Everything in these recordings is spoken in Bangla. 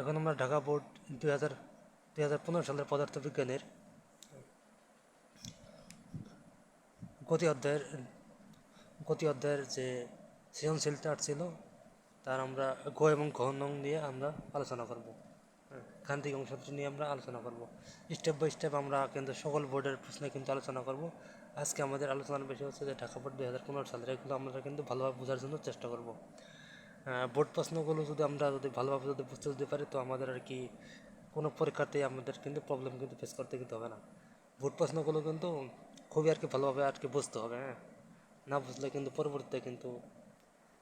এখন আমরা ঢাকা বোর্ড দুই হাজার দুই হাজার পনেরো সালের পদার্থবিজ্ঞানের গতি অধ্যায়ের গতি অধ্যায়ের যে সৃজনশীলটা ছিল, তার আমরা গ এবং ঘ নং নিয়ে আমরা আলোচনা করব। গান্ধিক অংশটি নিয়ে আমরা আলোচনা করব। স্টেপ বাই স্টেপ আমরা কিন্তু সকল বোর্ডের প্রশ্নে কিন্তু আলোচনা করব। আজকে আমাদের আলোচনার বিষয় হচ্ছে যে ঢাকা বোর্ড দুই হাজার পনেরো সালের, এগুলো আমরা কিন্তু ভালোভাবে বোঝার জন্য চেষ্টা করব। বোর্ড প্রশ্নগুলো যদি আমরা যদি ভালোভাবে যদি বুঝতে যদি পারি, তো আমাদের আর কি কোনো পরীক্ষাতেই আমাদের কিন্তু প্রবলেম কিন্তু ফেস করতে কিন্তু হবে না। বোর্ড প্রশ্নগুলো কিন্তু খুবই আর কি ভালোভাবে আর কি বুঝতে হবে হ্যাঁ। না বুঝলে কিন্তু পরবর্তীতে কিন্তু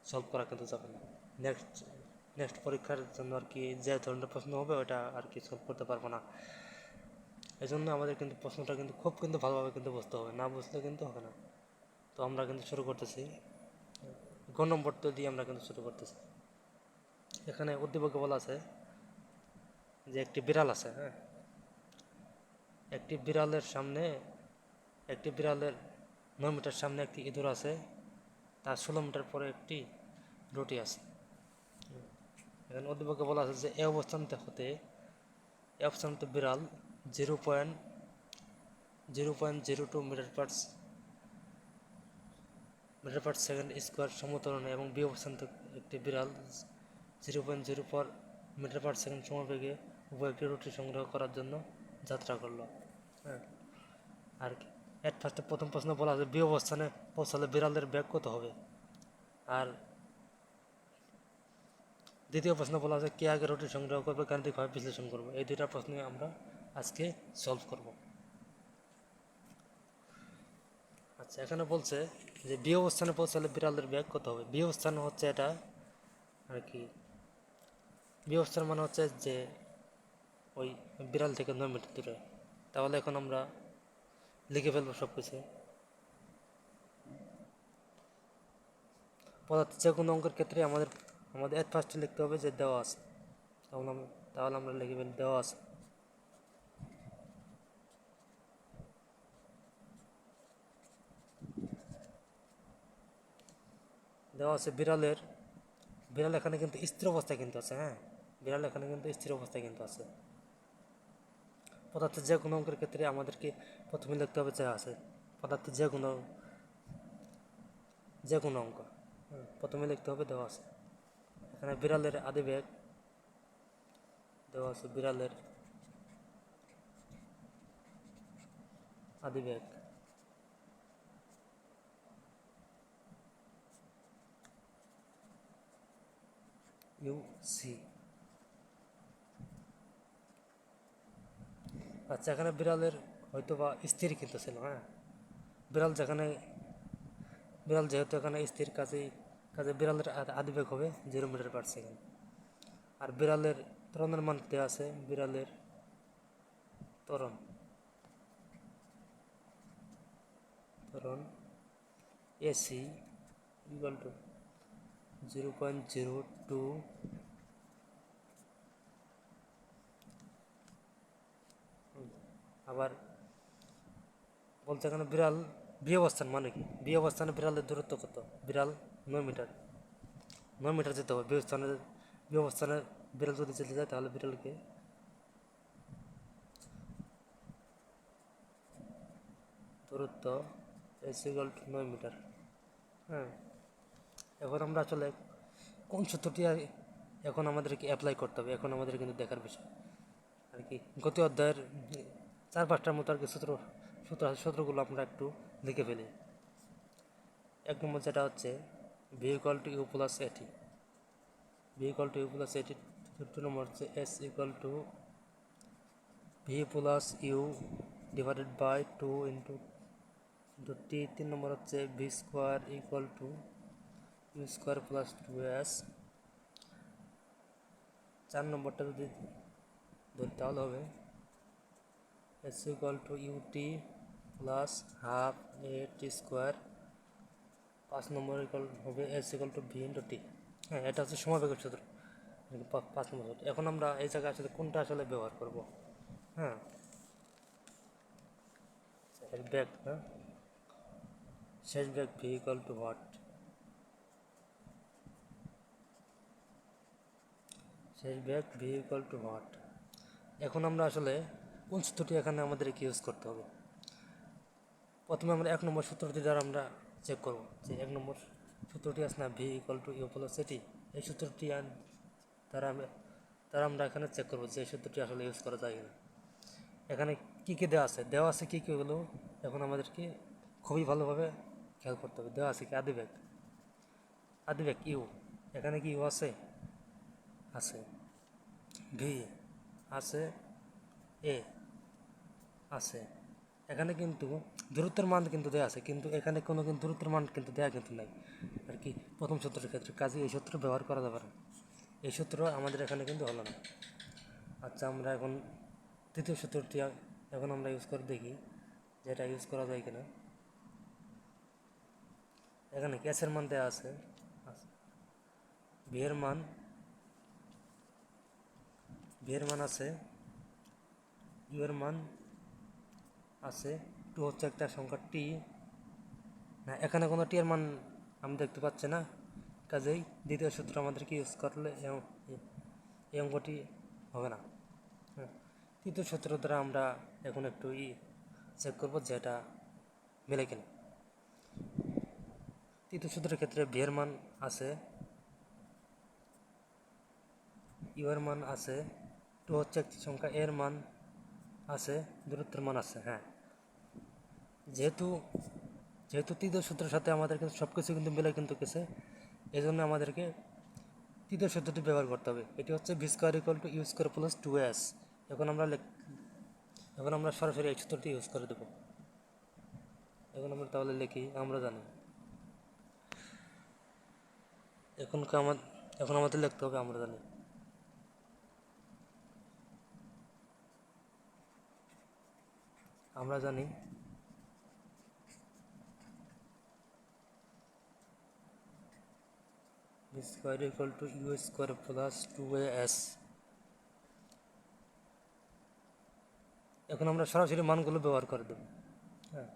সলভ করা কিন্তু যাবে না। নেক্সট নেক্সট পরীক্ষার জন্য আর কি যে ধরনের প্রশ্ন হবে ওটা আর কি সলভ করতে পারব না। এই জন্য আমাদের কিন্তু প্রশ্নটা কিন্তু খুব কিন্তু ভালোভাবে কিন্তু বুঝতে হবে, না বুঝলে কিন্তু হবে না। তো আমরা কিন্তু শুরু করতেছি। গ নম্বরটা দিয়ে আমরা কিন্তু শুরু করতেছি। এখানে উদ্দীপকে বলা আছে যে একটি বিড়াল আছে হ্যাঁ? একটি বিড়ালের সামনে, একটি বিড়ালের নয় মিটার সামনে একটি ইঁদুর আছে, তার ষোলো মিটার পরে একটি রুটি আছে। এখানে উদ্দীপকে বলা আছে যে এ অবস্থানতে হতে, এ অবস্থানতে বিড়াল zero point zero point zero two metre per metre per second square সমতরণে এবং বি অবস্থান একটি বিড়াল zero point zero four metre per second সমবেগে উভয় একটি রুটি সংগ্রহ করার জন্য যাত্রা করল। হ্যাঁ। আর এট ফার্স্টে প্রথম প্রশ্ন বলা আছে বি অবস্থানে পৌঁছালে বিড়ালের ব্যাগ কত হবে? আর দ্বিতীয় প্রশ্ন বলা আছে কে আগে রুটি সংগ্রহ করবে গাণিতিকভাবে বিশ্লেষণ করবে? এই দুইটা প্রশ্নে আমরা আজকে সলভ করব। আচ্ছা এখানে বলছে যে বিয়ে অবস্থানে পৌঁছালে বিড়ালের ব্যাগ কত হবে? বি অবস্থান হচ্ছে এটা আর কি, বিয়ে অবস্থান মানে হচ্ছে যে ওই বিড়াল থেকে নয় মিটার দূরে। তাহলে এখন আমরা লিখে ফেলব সব কিছু পদার্থ যে কোনো অঙ্কের ক্ষেত্রে আমাদের আমাদের এত ফার্স্টে লিখতে হবে যে দেওয়া আছে। তাহলে তাহলে আমরা লিখে ফেলি দেওয়া আছে। দেওয়া আছে বিড়ালের, বিড়াল এখানে কিন্তু স্থির অবস্থায় কিন্তু আছে হ্যাঁ? বিড়াল এখানে কিন্তু স্থির অবস্থায় কিন্তু আছে। পদার্থের যে কোনো অঙ্কের ক্ষেত্রে আমাদেরকে প্রথমে লিখতে হবে যা আছে, পদার্থের যে কোনো যে কোনো অঙ্ক প্রথমে লিখতে হবে দেওয়া আছে। এখানে বিড়ালের আদি ব্যাগ দেওয়া আছে বিড়ালের আদি ব্যাগ ইউ সি আচ্ছা এখানে বিড়ালের হয়তো বা স্থির কিন্তু ছিল হ্যাঁ? বিড়াল যেখানে, বিড়াল যেহেতু এখানে স্থির কাজেই, কাজে বিড়ালের আদ- আদি হবে জিরো মিটার পার সেকেন্ড আর বিড়ালের ত্বরণের মান দেওয়া আছে? বিড়ালের ত্বরণ। ত্বরণ A C equal to zero point zero two আবার বলতে এখানে বিড়াল, বিয়ে অবস্থান মানে কি? বিয়ে অবস্থানে বিড়ালের দূরত্ব কত? বিড়াল নয় মিটার। নয় মিটার যেতে হবে। বি অবস্থানে বি অবস্থানে বিড়াল যদি যেতে যায় তাহলে বিড়ালকে দূরত্ব এস ইকুয়াল নয় মিটার। হ্যাঁ। এখন আমরা আসলে কোন সূত্রটি এখন আমাদেরকে অ্যাপ্লাই করতে হবে? এখন আমাদের কিন্তু দেখার বিষয়। আর কি, গতি অধ্যায়ের চার পাঁচটার মতো আর কি সূত্র সূত্র, সূত্রগুলো আমরা একটু লিখে ফেলি। এক নম্বর যেটা হচ্ছে V equal to U plus A T V equal to U plus A T দু নম্বর হচ্ছে S equal to V plus U divided by two into into T তিন নম্বর হচ্ছে V square equal to U square plus two S চার নম্বরটা যদি ধরি তাহলে হবে। S equal to U T plus half A T square পাঁচ নম্বর ইকুয়াল হবে S equal to V into T হ্যাঁ এটা হচ্ছে সমাবেগের সূত্র। পাঁচ নম্বর সূত্র। এখন আমরা এই জায়গায় আসলে কোনটা আসলে ব্যবহার করব? হ্যাঁ। এর ব্যাগ হ্যাঁ। শেষ ব্যাগ ভি ইকুয়াল টু হোয়াট শেষ ব্যাক ভি ইকুয়াল টু হোয়াট এখন আমরা আসলে কোন সূত্রটি এখানে আমাদেরকে ইউজ করতে হবে? প্রথমে আমরা এক নম্বর সূত্রটি দ্বারা আমরা চেক করব যে এক নম্বর সূত্রটি আছে না V equal to U plus A T এই সূত্রটি আন- দ্বারা আমরা এখানে চেক করব যে সূত্রটি আসলে ইউজ করা যায় কিনা। এখানে কী কী দেওয়া আছে? দেওয়া আছে কী কীগুলো এখন আমাদেরকে খুবই ভালোভাবে খেয়াল করতে হবে। দেওয়া আছে কি? আদি ব্যাগ। আদি ইউ এখানে কি ইউ আছে? আছে। ভি আছে। এ আছে। এখানে কিন্তু দূরত্বের মান কিন্তু দেওয়া আছে, কিন্তু এখানে কোনো কিন্তু দূরত্বের মান কিন্তু দেওয়া কিন্তু নাই। আর কি, প্রথম সূত্রের ক্ষেত্রে। কাজে এই সূত্র ব্যবহার করা যাবে না। এই সূত্র আমাদের এখানে কিন্তু হলো না। আচ্ছা আমরা এখন তৃতীয় সূত্রটি এখন আমরা ইউজ করে দেখি যে এটা ইউজ করা যায় কিনা। এখানে গ্যাসের মান দেওয়া আছে। বিয়ের মান বিয়ের মান আছে ইউ এর মান আছে টু হচ্ছে একটা সংখ্যা টি না, এখানে কোনো টি এর মান আমি দেখতে পাচ্ছি না। কাজেই দ্বিতীয় সূত্র আমাদেরকে ইউজ করলে এই অঙ্ক- অঙ্কটি হবে না। হ্যাঁ তৃতীয় সূত্র দ্বারা আমরা এখন একটু ই চেক করব যে এটা মেলে কিনা। তৃতীয় সূত্রের ক্ষেত্রে বিয়ের মান আছে ইউ এর মান আছে টু হচ্ছে একটি সংখ্যা, এর মান আছে, দূরত্বের মান আছে হ্যাঁ। যেহেতু যেহেতু তৃতীয় সূত্রের সাথে আমাদের কিন্তু সব কিছু কিন্তু মিলে কিন্তু গেছে এই জন্য আমাদেরকে তৃতীয় সূত্রটি ব্যবহার করতে হবে। এটি হচ্ছে V square equal to U square plus two S এখন আমরা এখন আমরা সরাসরি এই সূত্রটি ইউজ করে দেবো। এখন আমরা তাহলে লিখি, আমরা জানি। এখন আমার এখন আমাদের লিখতে হবে, আমরা জানি। আমরা জানি। Square equal to U square plus two A S এখন আমরা সরাসরি মানগুলো ব্যবহার করে দেব। হ্যাঁ।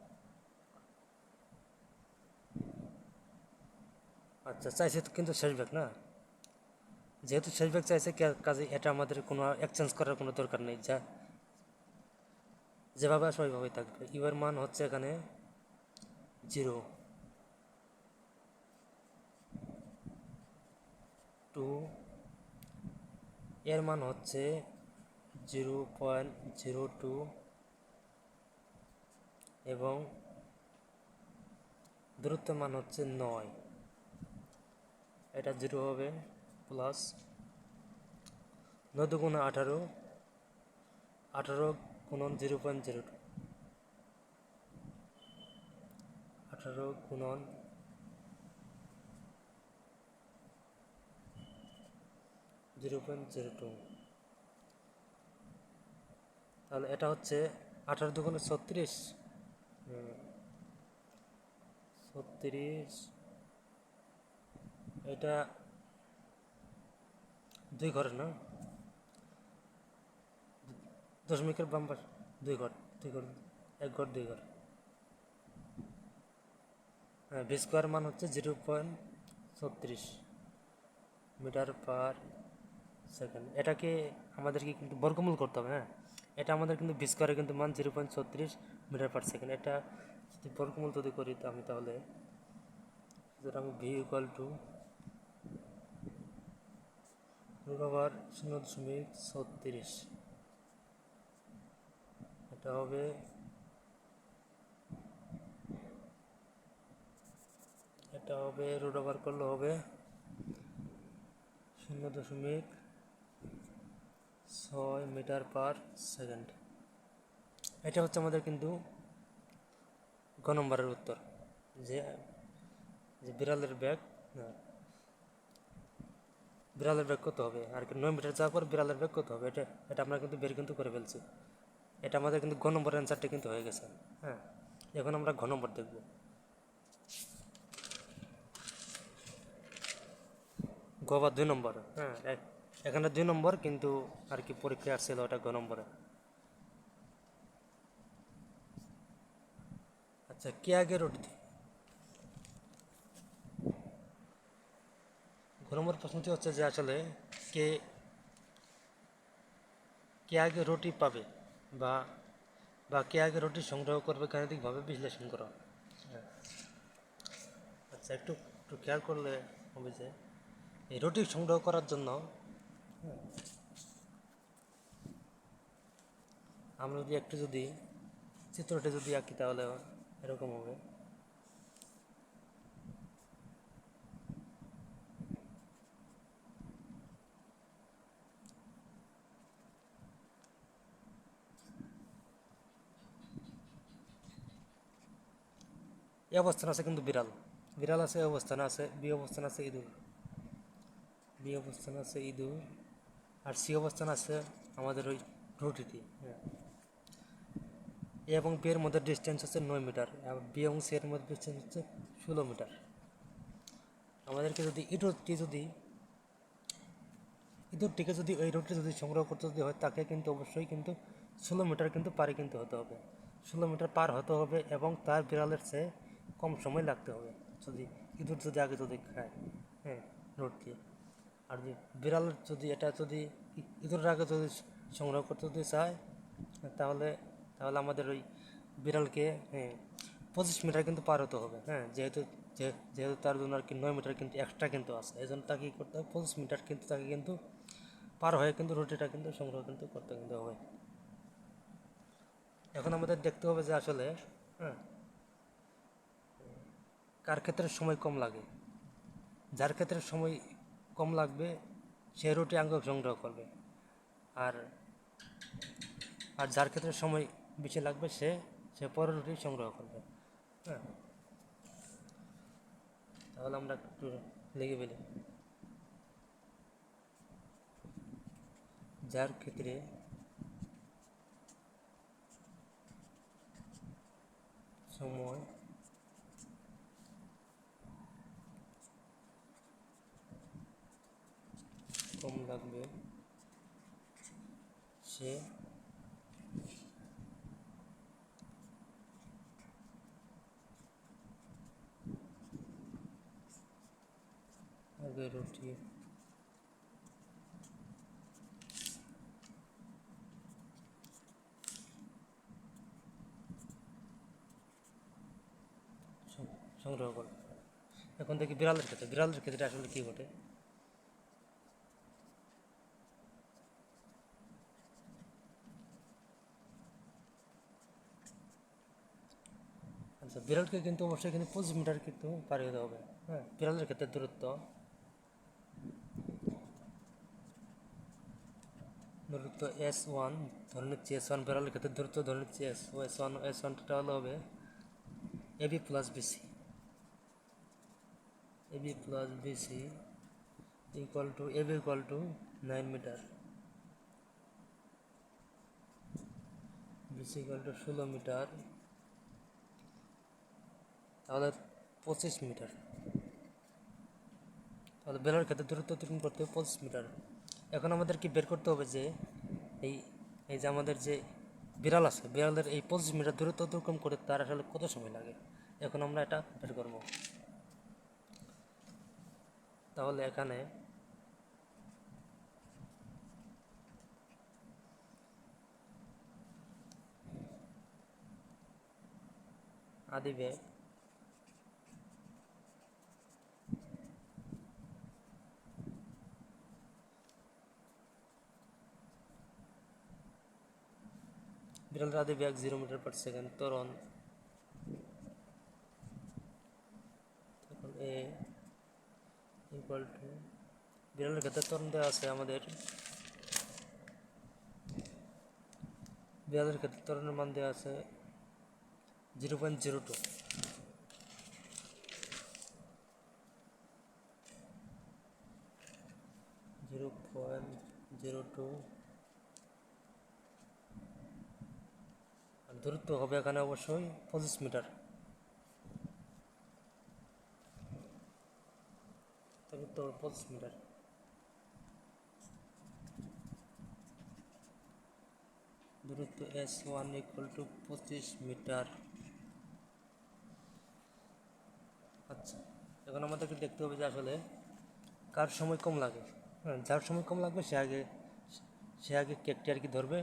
আচ্ছা চাইছে কিন্তু শেষ ব্যাগ না? যেহেতু শেষ ব্যাগ চাইছে কাজে এটা আমাদের কোনো এক্সচেঞ্জ করার কোনো দরকার নেই, যা যেভাবে আসে, ওইভাবেই থাকবে ইউ এর মান হচ্ছে এখানে জিরো। টু, এর মান হচ্ছে জিরো পয়েন্ট জিরো টু এবং দূরত্বের মান হচ্ছে নয়। এটা জিরো হবে প্লাস নয় দুগুণে আঠারো। আঠারো গুণন জিরো পয়েন্ট জিরো টু। আঠারো গুণন জিরো পয়েন্ট জিরো টু। তাহলে এটা হচ্ছে আঠারো দুগুণে ছত্রিশ। ছত্রিশ। এটা দুই ঘরের না? দশমিকের বাম পাশ দুই ঘর দুই ঘর, এক ঘর, দুই ঘর। হ্যাঁ ভি স্কোয়ার মান হচ্ছে zero point metre per second এটাকে আমাদেরকে কিন্তু বর্গমূল করতে হবে হ্যাঁ? এটা আমাদের কিন্তু ভি স্কোয়ারে কিন্তু মান zero point metre per second এটা যদি বর্গমূল যদি করি তো আমি তাহলে সুতরাং ভি ইকুয়াল টু রুট শূন্য দশমিক ছত্রিশ। এটা হবে। এটা হবে রুট ওভার করলে হবে শূন্য দশমিক ছয় মিটার পার সেকেন্ড। এটা হচ্ছে আমাদের কিন্তু গ নম্বরের উত্তর। যে যে বিড়ালের ব্যাগ বিড়ালের ব্যাগ কত হবে? আর কি নয় মিটার যাওয়ার পর বিড়ালের ব্যাগ কত হবে? এটা এটা আমরা কিন্তু বের কিন্তু করে ফেলছি। এটা আমাদের কিন্তু ঘ নম্বর অ্যান্সারটা কিন্তু হয়ে গেছে। হ্যাঁ এখন আমরা ঘ নম্বর দেখব। গ বা দুই নম্বর হ্যাঁ এখানে দুই নম্বর কিন্তু আর কি পরীক্ষা আসছিল ওটা গ নম্বরে। আচ্ছা কে আগে রুটি দিই ঘ নম্বর প্রশ্নটি হচ্ছে যে আসলে কে কে আগে রুটি পাবে? বা বা কে আগে রুটি সংগ্রহ করবে গাণিতিকভাবে বিশ্লেষণ করা। আচ্ছা একটু একটু খেয়াল করলে হবে যে, এই রুটি সংগ্রহ করার জন্য আমরা যদি একটু যদি, চিত্রটি যদি আঁকি তাহলে এরকম হবে অবস্থান আছে কিন্তু বিড়াল। বিড়াল আছে, অবস্থান আছে, বি অবস্থান আছে, ইঁদুর। বি অবস্থান আছে, ইঁদুর। আর সি অবস্থান আছে আমাদের ওই রুটিটি। হ্যাঁ এ এবং বি এর মধ্যে ডিস্টেন্স হচ্ছে নয় মিটার। বি এবং সি এর মধ্যে ডিস্টেন্স হচ্ছে ষোলো মিটার। আমাদেরকে যদি ইঁদুরটি যদি ইঁদুরটিকে যদি ওই রুটটি যদি সংগ্রহ করতে যদি হয়, তাকে কিন্তু অবশ্যই কিন্তু ষোলো মিটার কিন্তু পারে কিন্তু হতে হবে। ষোলো মিটার পার হতে হবে এবং তার বিড়ালের চেয়ে কম সময় লাগতে হবে। যদি ইঁদুর যদি আগে যদি খায় হ্যাঁ রুটটি আর যদি বিড়াল যদি, এটা যদি ইঁদুরের আগে যদি সংগ্রহ করতে যদি চায়, তাহলে তাহলে আমাদের ওই বিড়ালকে হ্যাঁ পঁচিশ মিটার কিন্তু পার হতে হবে। হ্যাঁ যেহেতু যেহেতু তার জন্য আর কি নয় মিটার কিন্তু এক্সট্রা কিন্তু আছে। এই জন্য তাকে করতে হবে? পঁচিশ মিটার কিন্তু তাকে কিন্তু পার হয়ে কিন্তু রুটিটা কিন্তু সংগ্রহ কিন্তু করতে কিন্তু হবে। এখন আমাদের দেখতে হবে যে আসলে হ্যাঁ কার ক্ষেত্রে সময় কম লাগে? যার ক্ষেত্রে সময় কম লাগবে, সে রুটি আঙ্গ সংগ্রহ করবে। আর আর যার ক্ষেত্রে সময় বেশি লাগবে, সে সে পরের রুটি সংগ্রহ করবে। হ্যাঁ? তাহলে আমরা একটু লেগে ফেলি। যার ক্ষেত্রে সময় কম লাগবে। সে আগে রুটি। সং- সংগ্রহ করবে এখন দেখি বিড়ালের ক্ষেত্রে বিড়ালের ক্ষেত্রে আসলে কী ঘটে? আচ্ছা বিড়ালকে কিন্তু অবশ্যই কিন্তু পঁচিশ মিটার কিন্তু পার হতে হবে। হ্যাঁ বিড়ালের ক্ষেত্রে দূরত্ব। দূরত্ব এস ওয়ান ধরে নিচ্ছি এস ওয়ান বিড়ালের ক্ষেত্রে দূরত্ব, ধরে নিচ্ছি এস ও এস ওয়ান এস ওয়ানটা হলো হবে AB plus BC AB plus B BC equal to AB equal to nine metre BC equal to ষোলো মিটার তাহলে পঁচিশ মিটার। তাহলে বেলার ক্ষেত্রে দূরত্ব অতিক্রম করতে হবে পঁচিশ মিটার। এখন আমাদের কি বের করতে হবে যে, এই এই যে আমাদের যে বিড়াল আছে, বিড়ালের এই পঁচিশ মিটার দূরত্ব অতিক্রম করে তার আসলে কত সময় লাগে? এখন আমরা এটা বের করব। তাহলে এখানে আদিবে বিড়াল রাধে ব্যাগ জিরো মিটার পার সেকেন্ড ত্বরণ। তখন ইকুয়াল টু বিড়ালের ক্ষেত্রে ত্বরণ দেওয়া আছে আমাদের। বিড়ালের ক্ষেত্রে ত্বরণের মান দেওয়া আছে zero point zero two zero point zero two দূরত্ব হবে এখানে অবশ্যই পঁচিশ মিটার। দূরত্ব হবে পঁচিশ মিটার। দূরত্ব এস ওয়ান ইকুয়াল টু পঁচিশ মিটার। আচ্ছা এখন আমাদেরকে দেখতে হবে যে আসলে কার সময় কম লাগে। হ্যাঁ যার সময় কম লাগবে সে আগে সে আগে কেকটি আর কি ধরবে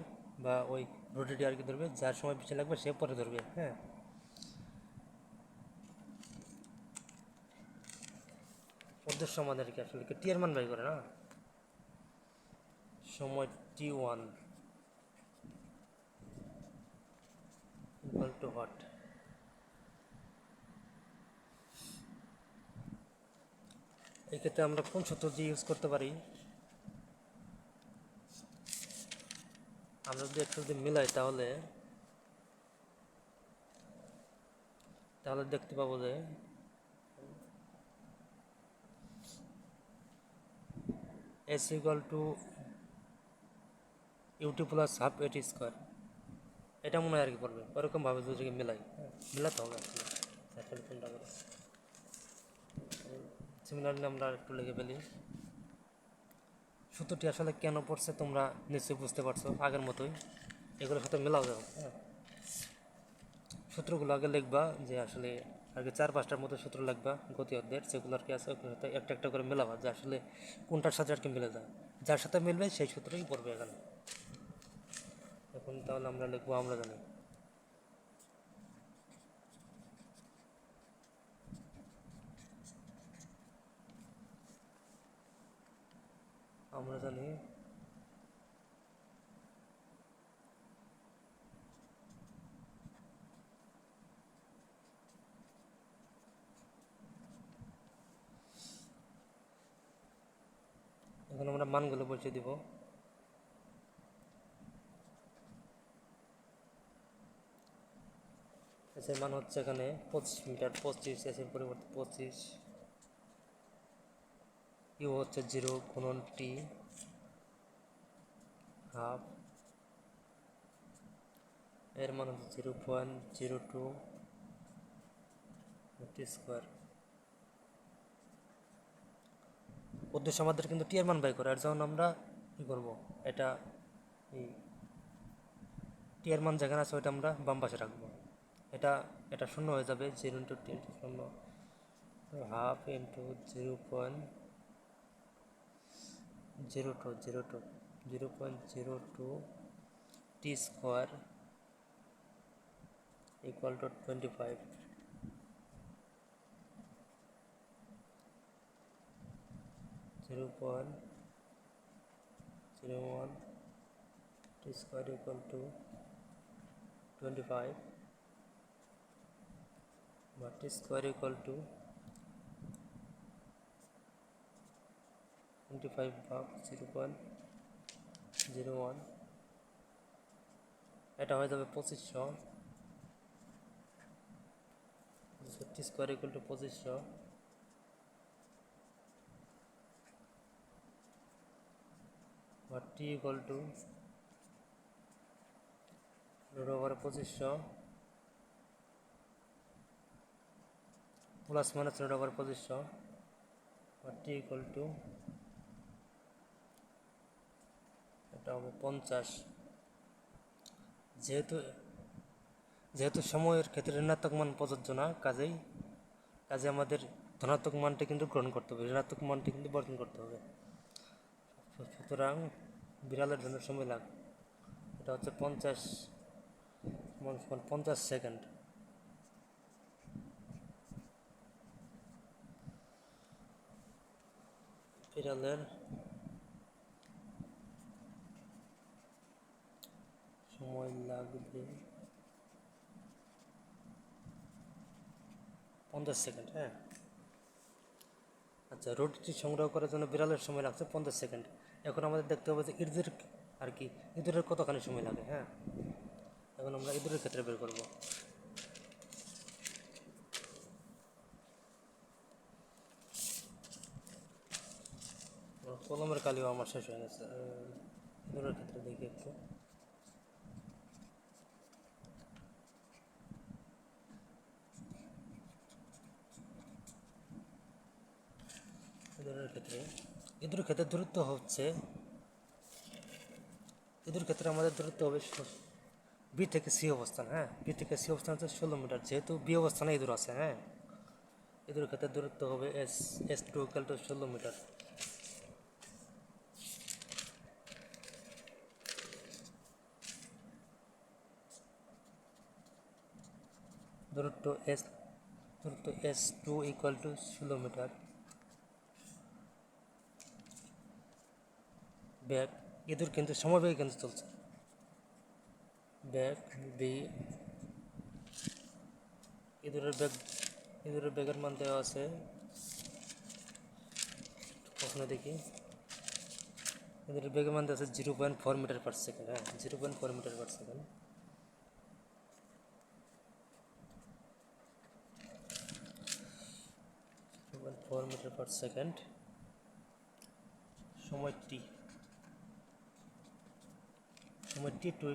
বা ওই রুটিটি আর কি ধরবে যার সময় বেশি লাগবে সে পরে ধরবে। হ্যাঁ। উদ্দেশ্য আমাদেরকে আসলে? কি টি এর মান বাই করে না? সময় T one. Equal to what এই ক্ষেত্রে আমরা কোন সূত্র দিয়ে ইউজ করতে পারি? আমরা যদি একটু যদি মিলাই তাহলে তাহলে দেখতে পাবো যে S equal to U T plus half A T square এটা মনে হয় আর কি পড়বে। ওরকমভাবে দুটোকে মিলাই, মিলাতে হবে আসলে কোনটা করে। সিমিলারলি আমরা একটু লিখে ফেলি। সূত্রটি আসলে কেন পড়ছে তোমরা নিশ্চয়ই বুঝতে পারছ, আগের মতোই। এগুলোর সাথে মেলাও হ্যাঁ সূত্রগুলো আগে লিখবা যে আসলে আগে চার পাঁচটার মতো সূত্র লিখবা, গতি অধ্যায়ের সেগুলো আর কি আছে সাথে একটা একটা করে মেলাবা, যে আসলে কোনটার সাথে আর কি মিলে যায়। যার সাথে মিলবে সেই সূত্রই পড়বে এখানে। এখন তাহলে আমরা লিখব আমরা জানি। আমরা জানি। এখন আমরা মানগুলো বসিয়ে দিব। এসের মান হচ্ছে এখানে পঁচিশ মিটার, পঁচিশ, এসের পরিবর্তে পঁচিশ। ইউ হচ্ছে জিরো গুণন টি হাফ। এর মান হচ্ছে zero point zero two T square. উদ্দেশ্য আমাদের কিন্তু টি এর মান বাই করে আর যখন আমরা কী করব? এটা এই টি এর মান যেখানে আছে ওইটা আমরা বাম পাশে রাখব। এটা এটা শূন্য হয়ে যাবে, জিরো ইন্টু টি শূন্য। Half into zero point zero two zero two zero point zero two T square equal to twenty five zero point zero one t square equal to twenty five but t square equal to twenty five ভাগ জিরো পয়েন্ট জিরো ওয়ান এটা হয়ে যাবে পঁচিশশো। টি স্কোয়ার ইকুয়াল টু পঁচিশশো। বা T equal to root over পঁচিশশো। প্লাস মাইনাস রুট ওভার পঁচিশশো। বা টি ইকুয়াল টু এটা হবে পঞ্চাশ। যেহেতু যেহেতু সময়ের ক্ষেত্রে ঋণাত্মক মান প্রযোজ্য না, কাজেই কাজে আমাদের ধনাত্মক মানটি কিন্তু গ্রহণ করতে হবে, ঋণাত্মক মানটি কিন্তু বর্জন করতে হবে। সুতরাং বিড়ালের জন্য সময় লাগ, এটা হচ্ছে পঞ্চাশ পঞ্চাশ সেকেন্ড। বিড়ালের সময় লাগবে পঞ্চাশ সেকেন্ড হ্যাঁ। আচ্ছা রুটিটি সংগ্রহ করার জন্য বিড়ালের সময় লাগছে পঞ্চাশ সেকেন্ড। এখন আমাদের দেখতে হবে যে ইঁদুরের আর কি, ইঁদুরের কতখানি সময় লাগে হ্যাঁ। এখন আমরা ইঁদুরের ক্ষেত্রে বের করব। কলমের কালিও আমার শেষ হয়ে গেছে। ইঁদুরের ক্ষেত্রে দেখি একটু। ক্ষেত্রে, ইঁদুর ক্ষেত্রে দূরত্ব হচ্ছে, ইঁদুর ক্ষেত্রে আমাদের দূরত্ব হবে বি থেকে সি অবস্থান হ্যাঁ? বি থেকে সি অবস্থান হচ্ছে ষোলো মিটার, যেহেতু বি অবস্থানে ইঁদুর আছে হ্যাঁ? ইঁদুর ক্ষেত্রে দূরত্ব হবে S S two equal to ষোলো মিটার। দূরত্ব এস দূরত্ব এস টু ইকুয়াল টু ষোলো মিটার। ব্যাগ এদের কিন্তু সমবেগে কিন্তু চলছে। ব্যাগ বি ইঁদুরের ব্যাগ, ইঁদুরের ব্যাগের মান দেওয়া আছে। ওখানে দেখি? ইঁদুরের ব্যাগের মান দেওয়া আছে zero point four metre per second হ্যাঁ zero point four metre per second. Four metre per second. সময় টি। সময় টি টু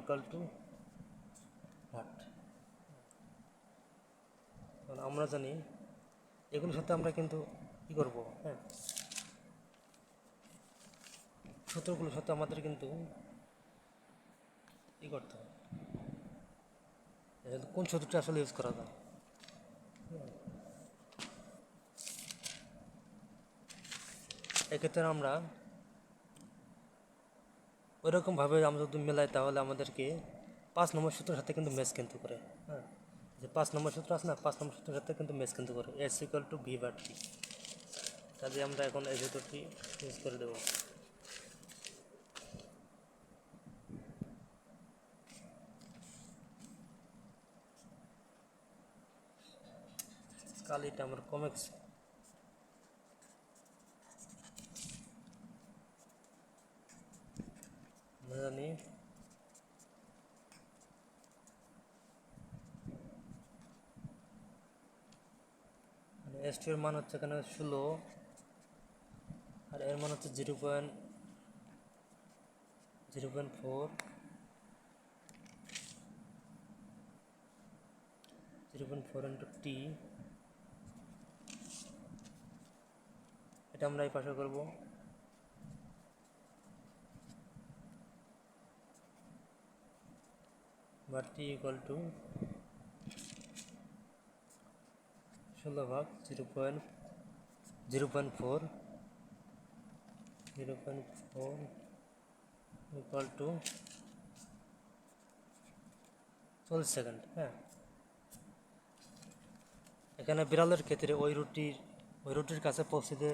কারণ আমরা জানি এগুলোর সাথে আমরা কিন্তু কী করব? হ্যাঁ। সূত্রগুলোর সাথে আমাদের কিন্তু ই করতে হবে? কোন সূত্রটা আসলে ইউজ করা যায়। এক্ষেত্রে আমরা ওইরকমভাবে আমরা যদি মেলাই তাহলে আমাদেরকে পাঁচ নম্বর সূত্রের সাথে কিন্তু ম্যাচ কিন্তু করে। হ্যাঁ যে পাঁচ নম্বর সূত্র আছে না, পাঁচ নম্বর সূত্রের সাথে কিন্তু ম্যাচ কিন্তু করে। S equal to v bar t কাজে আমরা এখন এই সূত্রটি ইউজ করে দেবো। কালিটা আমার কমেক্স জানি এস টু এর মান হচ্ছে এখানে ষোলো, আর এর মান হচ্ছে zero point zero point four zero point four into t এটা আমরা এই পাশে করব। বা টি ইকুয়াল টু ষোলো ভাগ zero point zero point four, zero point four equal to চল্লিশ সেকেন্ড হ্যাঁ। এখানে বিড়ালের ক্ষেত্রে ওই রুটির ওই রুটির কাছে পৌঁছতে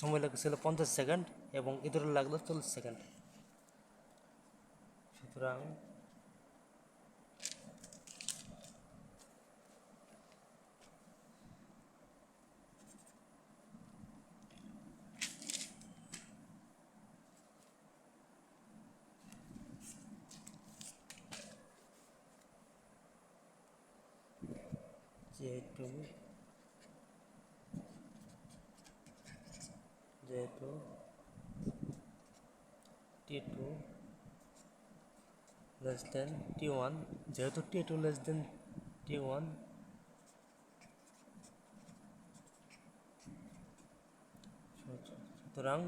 সময় লেগেছিল পঞ্চাশ সেকেন্ড এবং ইঁদুরের লাগল চল্লিশ সেকেন্ড। সুতরাং যেহেতু যেহেতু t two less than t one যেহেতু t two less than t one সুতরাং